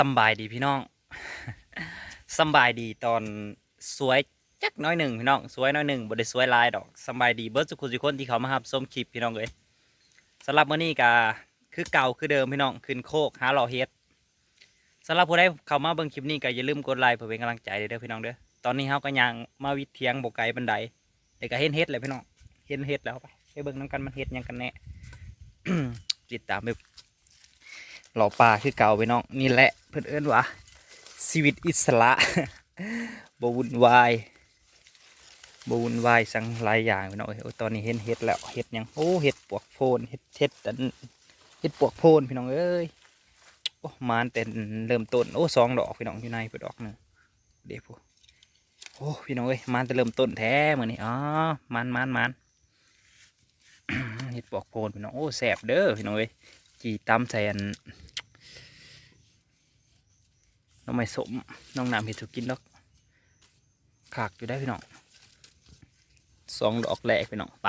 สบายดีพี่น้องสบายดีตอนสวยจักน้อยหนึ่งพี่น้องสวยน้อยหนึ่งบ่ได้สวยลายดอกสบายดีเบิร์ดสุขุสุกคนที่เขามาหับส้มคลิปพี่น้องเลยสำหรับมื้อนี้ก็คือเก่าคือเดิมพี่น้องขึ้นโคกหาหล่อเฮ็ดสำหรับผู้ใดเข้ามาเบิ่งคลิปนี้ก็อย่าลืมกดไลค์เพื่อเป็นกำลังใจเด้อพี่น้องเด้อตอนนี้เฮาก็ยังมาวิทย์เทียงบ่ไกลบันไดเดี๋ยวก็เห็นเฮ็ดเลยพี่น้องเห็นเฮ็ดแล้วไปไปเบิ่งนํกันมันเฮ็ดยังกันแน่ติดตามไปหล่อปลาคือเก่าไปน้องนี่แหละ เพื่อนเอิ้นว่าชีวิตอิสระบวุ่นวายบวุ่นวายสังหลายอย่างไปน้องเอ้ยโอ้ตอนนี้เห็นเห็ดแล้วเห็ดยังโอ้เห็ดปวกโพนเห็ดเห็ดอันเห็ดปวกโพนพี่น้องเอ้ยโอ้มานแต่เริ่มต้นโอ้สองดอกพี่น้องอยู่ในเพื่ดอกหนึ่งเดี๋ยวพูโอ้พี่น้องเอ้ยมานแต่เริ่มต้นแท้เหมือนนี่อ๋อมานมานมานเห็ดปวกโพนพี่น้องโอ้แสบเด้อพี่น้องเอ้ยจีตำใส่อัน น้องไม่สมน้องน้ำเห็ดถูกกินดอกขากอยู่ได้พี่น้องสองดอกแหลกพี่น้องไป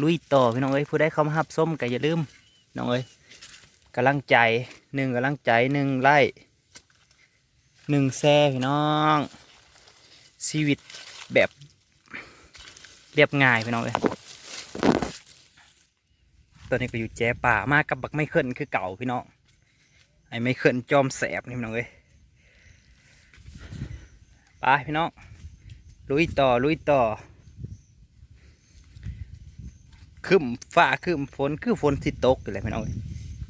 ลุยต่อพี่น้องเอ้ยผู้ใดเข้ามาหับส้มก็อย่าลืมน้องเอ้ยกำลังใจหนึ่งกำลังใจหนึ่งไล่หนึ่งแซ่พี่น้อง ชีวิตแบบเรียบง่ายพี่น้องเอ้ยตอนนี้ก็อยู่แจป่ามากกับบักไม่เคลื่อนคือเก่าพี่น้อง ไอ้ไม่เคลื่อนจอมแสบนี่พี่น้องเอ้ยไปพี่น้องลุยต่อลุยต่อคืมฟ้าคืมฝนคือฝนที่ตกอยู่เลยพี่น้องเอ้ย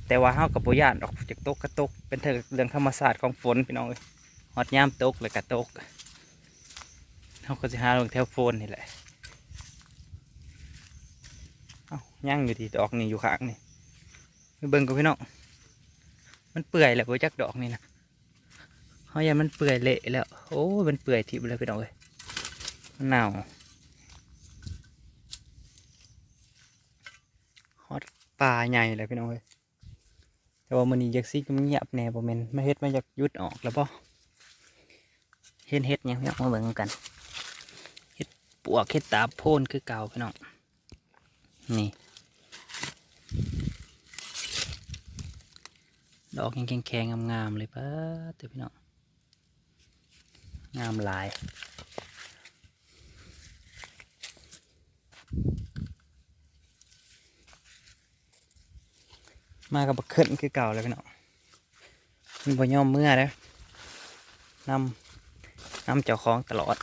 แต่ว่าเฮากับปุยานออกจากตกก็ตก เป็นเรื่องเรื่องธรรมศาสตร์ของฝนพี่น้องเอ้ยฮอดยามตกเลยก็ตกเฮาก็สิหาลงแถวฝนนี่แหละเอ้าย่างอยู่ที่ดอกนี่อยู่ข้างนี่ไปเบิ่งกับพี่น้อง มันเปื่อยแล้วบ่จักดอกนี่นะเฮาอยันมันเปื่อยเละแล้ว โอ้มันเปื่อยทิบเลยพี่น้องเอ้ยมันหนาวฮอตปลาใหญ่เลยพี่น้องเอ้ยแต่ว่ามันนี้ยักซี่มันเงียบแน่บ่แม่นมาเฮ็ดมาอยากยุดออกแล้วบ่เฮ็ดเฮ็ดหยังพี่น้องมาเบิ่งกันเฮ็ดปวกเฮ็ดตาโพนคือเก่าพี่น้องนี่ ดอกยังแข็งๆงามๆเลยป้าเดี๋ยวพี่น้องงามหลายมากับบักเคิลคือเก่าเลยพี่น้องมันบ่ยอมเมื่อแล้วนำนำเจ้าของตลอด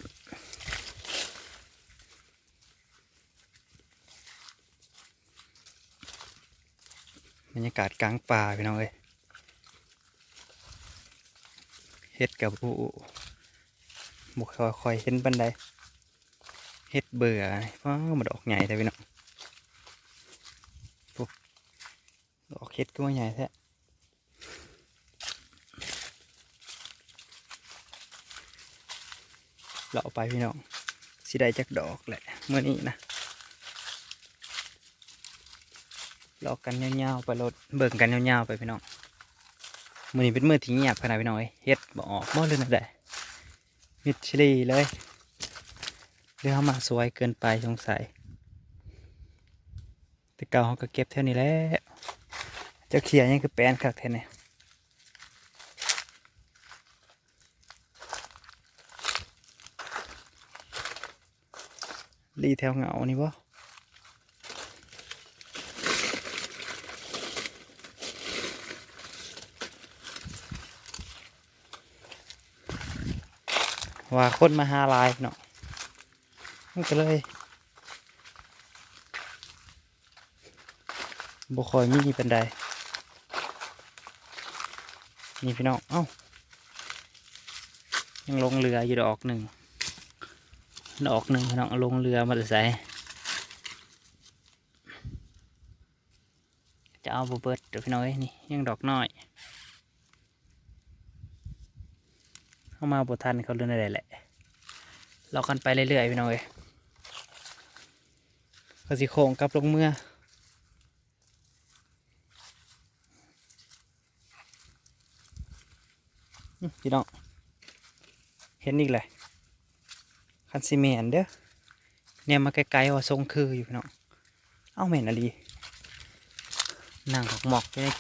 บรรยากาศกลางป่าพี่น้องเอ้ย เฮ็ดกับผู้บุคอยคอยเห็นบันไดเฮ็ดเบื่อเพราะมันดอกใหญ่แต่พี่น้องปุ๊บดอกเฮ็ดก็ว่าใหญ่แท้เราเอาไปพี่น้องสิได้จักดอกแหละเมื่อนี้นะหลอกกันยาวๆไปรถเบิ่งกันยาวๆไปพี่น้อง มือนี้เป็นมือที่เงียบขนาดพี่น้อยเฮ็ดบ่ออกบ่เลยนะได้มิดชิลีเลยเรื่องมาสวยเกินไปสงสัยแต่เก่าเขาก็เก็บเท่านี้และเจ้าเขียยังคือแปลนคักแท้เนี่ยรีแถวเหงานี่บ่ ว่าคนมาหาลายเนาะมันก็เลยบุคอยมีเป็นใดนี่พี่น้องเอ้ายังลงเรืออยู่ดอกหนึ่งดอกหนึ่งพี่น้องลงเรือมาใส่จะเอาบเบิดเดี๋ยวพี่น้องเอ้ยนี่ยังดอกน้อย เข้ามาบทันเขาเรื่องอะไรแหละเรากันไปเรื่อยๆพี่น้องเอ้ยกสิโค้งกลับลงเมื่อพี่น้องเห็นอีกเลยคันซีเมนเด้อเนี่ยมาไกลๆว่าทรงคืออยู่พี่น้องเอ้าเมนอะไรนั่งหมอกไปเลย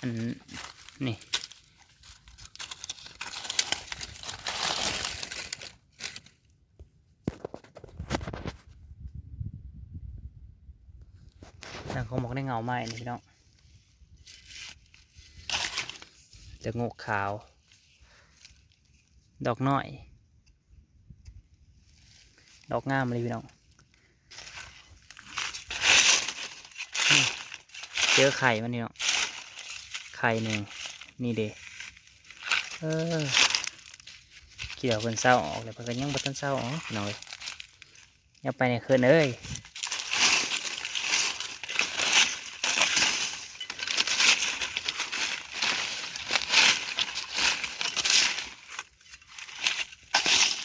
อันนี่ เงาไม้นี่พี่น้องจะงกขาว ดอกน้อย ดอกงามเลยพี่น้องเจอไข่มันนี่เนาะไข่หนึ่งนี่เดเออเกี่ยวเพิ่นเศร้าออกเลยเพิ่นก็ยังบ่ทันเศร้าออกพี่อยอย่าไปในคืนเอ้ย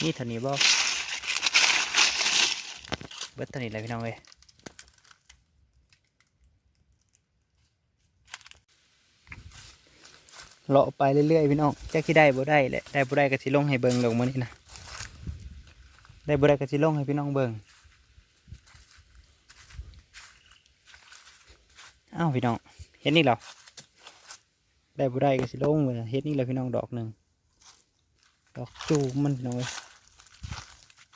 นี่เท่านี้บ่เบิดเท่านี้เลยพี่น้องเว้ยเลาะไปเรื่อยๆพี่น้องแจ็คที่ได้บ่ได้แหละได้บ่ได้ก็สิลงให้เบิ่งลงมื้อนี้นะได้บ่ได้ก็สิลงให้พี่น้องเบิ่งอ้าวพี่น้องเห็นนี่เหรอได้บ่ได้ก็สิลงเลยเฮ็ดนี่แหละพี่น้องดอกหนึ่งดอกจูมันพี่น้องเว้ย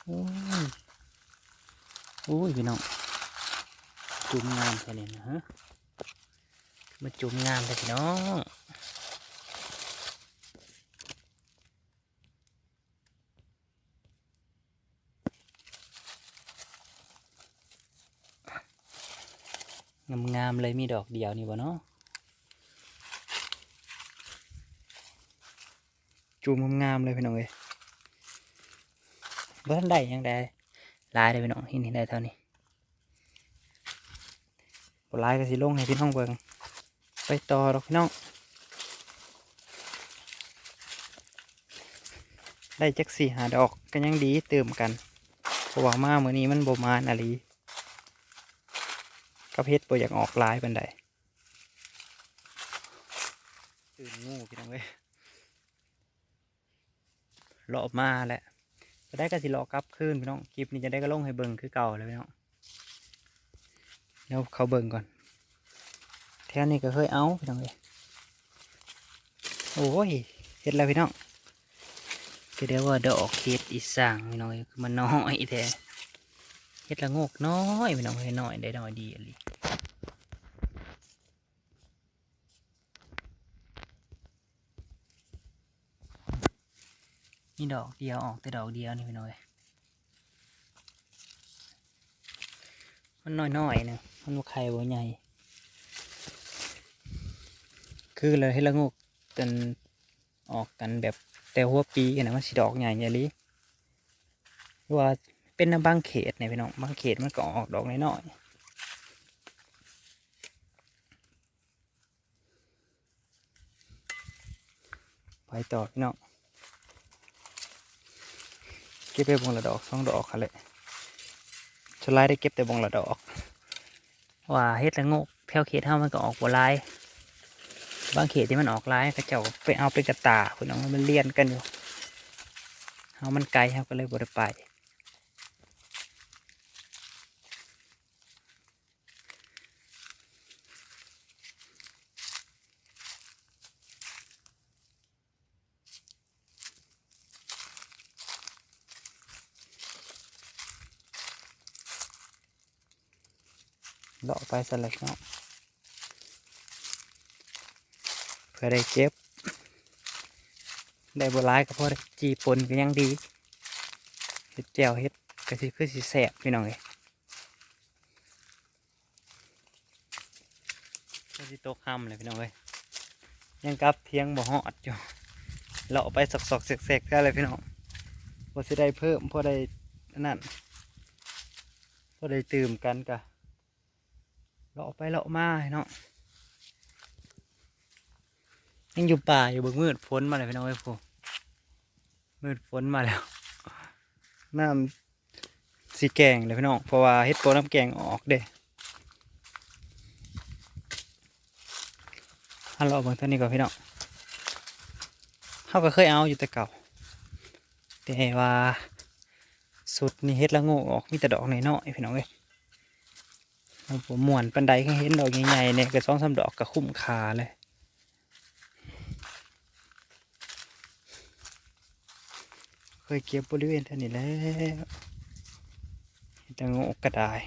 โอ้ยโอ้ยพี่น้องจุ่มงามแค่นี้นะฮะมาจุ่มงามเลยพี่น้องงามๆเลยมีดอกเดียวนี่บ่เนาะจุ่มงามเลยพี่น้องเอ้ย บ่ทันได้ยังได้ลายเลยพี่น้องที่นี่ได้เท่านี้บ่ลายก็สิลงให้พี่น้องเบิ่งไปต่อดอกพี่น้อง ได้จักสี่หาดอกก็ยังดีเติมกันเพราะว่ามาเมื้อนี้มันบ่มานอะลีกับเฮ็ดบ่อยากออกลายปานใดตื่นงูพี่น้องเว้ยเลาะมาแหละ จะได้ก็สิรอกลับคืนพี่น้องคลิปนี้จะได้ก็ลงให้เบิ่งคือเก่าเลยพี่น้องเดี๋ยวเขาเบิ่งก่อนแถวนี้ก็เคยเอาพี่น้องเลยโอ้ยเห็ดแล้วพี่น้องก็เดี๋ยวว่าดอกเห็ดอีสางพี่น้องเอ้ยคือมันน้อยแท้เห็ดละงกน้อยพี่น้องเห็ดน้อยได้น้อยดีอะไร นี่ดอกเดียวออกแต่ดอกเดียวนี่พี่น้อยมันน้อยๆนะมันบ่ไข่บ่ใหญ่ คือเลยให้ละงกกันออกกันแบบแต่หัวปีกันนะมันสิดอกใหญ่ใหญ่ลิว่าเป็นน้ำบางเขตเนี่ยพี่น้องบางเขตมันก็ออกดอกน้อยๆไปต่อพี่น้อง เก็บไปบงละดอกสองดอกค่ะเลยชลายได้เก็บแต่บงละดอก ว่าเฮ็ดละงกแถวเขตเฮามันก็ออกบัวลายบางเขตที่มันออกลายก็เจ้าไปเอาไปกระตาคุณน้องมันเลียนกันอยู่เฮามันไกลเฮาก็เลยบ่ได้ไป เลาะไปสลักเนาะเพื่อได้เก็บ ได้บัวลายก็พอได้จีปนก็ยังดีเฮ็ดแจวเฮ็ดก็สิคือสิแสบพี่น้องเอ้ยก็สิตกค่ำเลยพี่น้องเอ้ยยังกลับเที่ยงบ่ฮอดอยู่เลาะไปสอกๆเสกๆได้เลยพี่น้องพอสิได้เพิ่มพอได้อันนั่นพอได้ตื่มกันกะ เลาะไปเลาะมาเนาะยังอยู่ป่าอยู่เบิกมืดฝนมาเลยพี่น้องไอ้ยพวกมืดฝนมาแล้วน้ำสีแกงเลยพี่น้องเพราะว่าเฮ็ดโปน้ำแกงออกเด้ฮัลโหลเบิ่งเท่านี้ก่อนพี่น้องเขาก็เคยเอาอยู่แต่เก่า แต่ว่าสุดนี่เฮ็ดละโง่ออกมีแต่ดอกน้อยๆพี่น้องเอ้ย ผมมวนปันไดก็เห็นดอกใหญ่ๆเนี่ยก็สองสาดอกกระคุ้มคาเลยเคยเก็บบริเวณท่านี้แล้วแต่งอกกระดาย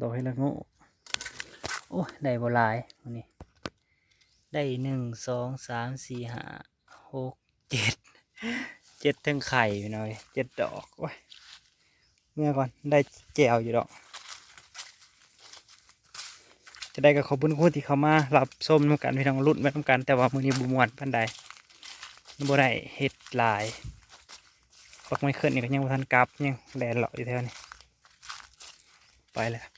ดอกให้ละงอก โอ้ได้บหลายวันนี้ ได้หนึ่งสองสามสี่ห้าหกเจ็ดเจ็ดทั้งไข่พี่น้อยเจ็ดดอกโอ้ยเมื่อก่อนได้แจวอยู่ดอก จะได้กับขอบคุณคุณที่เขามารับส้มน้ำกันพี่น้องรุ่นไว้น้ำกัน แต่ว่ามือนี้บุมวนพันใดบ่ได้เห็ดลายปักไม่ขึ้นนี่ก็ยังบ่ทันกลับยังแลนเลาะอยู่แถวนี้ไปแล้ว